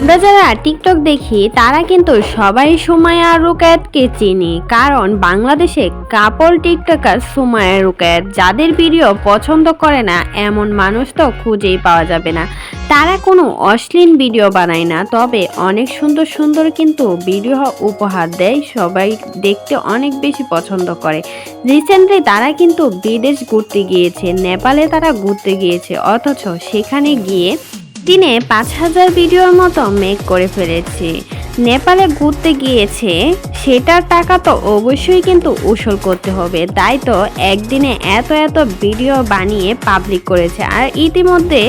আমরা যারা টিকটক দেখি, তারা কিন্তু সবাই সুমাইয়া রুকায়াতকে চিনি। কারণ বাংলাদেশে কাপল টিকটকার সুমাইয়া রুকায়াত, যাদের ভিডিও পছন্দ করে না, এমন মানুষ তো খুঁজেই পাওয়া যাবে না। তারা কোনো অশ্লীল ভিডিও বানায় না, তবে অনেক সুন্দর সুন্দর কিন্তু ভিডিও উপহার দেয়, সবাই দেখতে অনেক বেশি পছন্দ করে। রিসেন্টলি তারা কিন্তু বিদেশ ঘুরতে গিয়েছে, নেপালে তারা ঘুরতে গিয়েছে, অথচ সেখানে গিয়ে দিনে পাঁচ হাজার ভিডিওর মতো মেক করে ফেলেছি। নেপালে ঘুরতে গিয়েছে, সেটার টাকা তো অবশ্যই কিন্তু উসুল করতে হবে। তাই তো একদিনে এত এত ভিডিও বানিয়ে পাবলিক করেছে। আর ইতিমধ্যে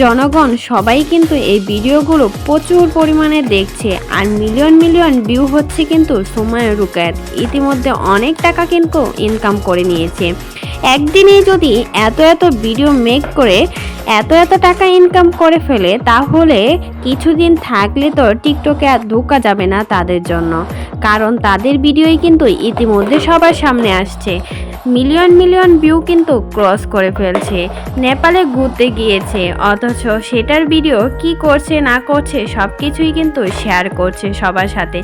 জনগণ সবাই কিন্তু এই ভিডিওগুলো প্রচুর পরিমাণে দেখছে। আর মিলিয়ন মিলিয়ন ভিউ হচ্ছে কিন্তু সময় রুকায়াত। ইতিমধ্যে অনেক টাকা কিন্তু ইনকাম করে নিয়েছে। একদিনে যদি এত এত ভিডিও মেক করে এত এত টাকা ইনকাম করে ফেলে, তাহলে কিছুদিন থাকলে তো টিকটকে আর ঢোকা যাবে না তাদের জন্য। কারণ তাদের ভিডিওই কিন্তু ইতিমধ্যে সবার সামনে আসছে। মিলিয়ন মিলিয়ন ভিউ কিন্তু ক্রস করে ফেলছে। নেপালে ঘুরতে গিয়েছে, অথচ সেটার ভিডিও কি করছে না করছে সব কিছুই কিন্তু শেয়ার করছে সবার সাথে।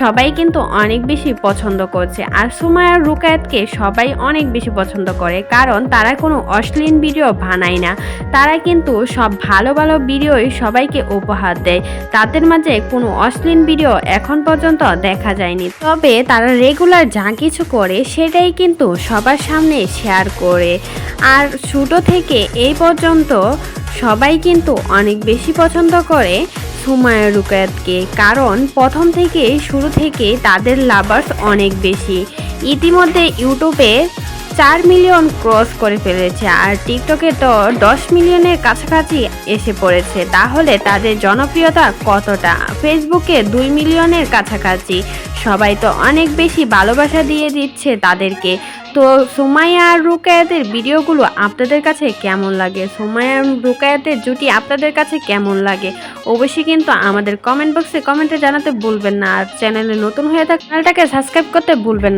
সবাই কিন্তু অনেক বেশি পছন্দ করছে। আর সুমায়া রুকায়াতকে সবাই অনেক বেশি পছন্দ করে। কারণ তারা কোনো অশ্লীল ভিডিও বানায় না। তারা কিন্তু সব ভালো ভালো ভিডিওই সবাইকে উপহার দেয়। তাদের মাঝে কোনো অশ্লীল ভিডিও এখন পর্যন্ত দেখা যায়নি। তবে তারা রেগুলার যা কিছু করে, সেটাই কিন্তু সবার সামনে শেয়ার করে। আর ছোটো থেকে এই পর্যন্ত সবাই কিন্তু অনেক বেশি পছন্দ করে। সুমায়া রুকায়াতকে কারণ প্রথম থেকে শুরু থেকে তাদের লাভার্স অনেক বেশি। ইতিমধ্যে ইউটিউবে চার মিলিয়ন ক্রস করে ফেলেছে আর টিকটকে তো দশ মিলিয়নের কাছাকাছি এসে পড়েছে। তাহলে তাদের জনপ্রিয়তা কতটা? ফেসবুকে দুই মিলিয়নের কাছাকাছি। সবাই তো অনেক বেশি ভালোবাসা দিয়ে দিচ্ছে তাদেরকে। তো সোমাইয়া আর রুকায়াতের ভিডিওগুলো আপনাদের কাছে কেমন লাগে? সোমাইয়া আর রুকায়াতের জুটি আপনাদের কাছে কেমন লাগে? অবশ্যই কিন্তু আমাদের কমেন্ট বক্সে কমেন্টে জানাতে ভুলবেন না। আর চ্যানেলে নতুন হয়ে থাকলে চ্যানেলটাকে সাবস্ক্রাইব করতে ভুলবেন না।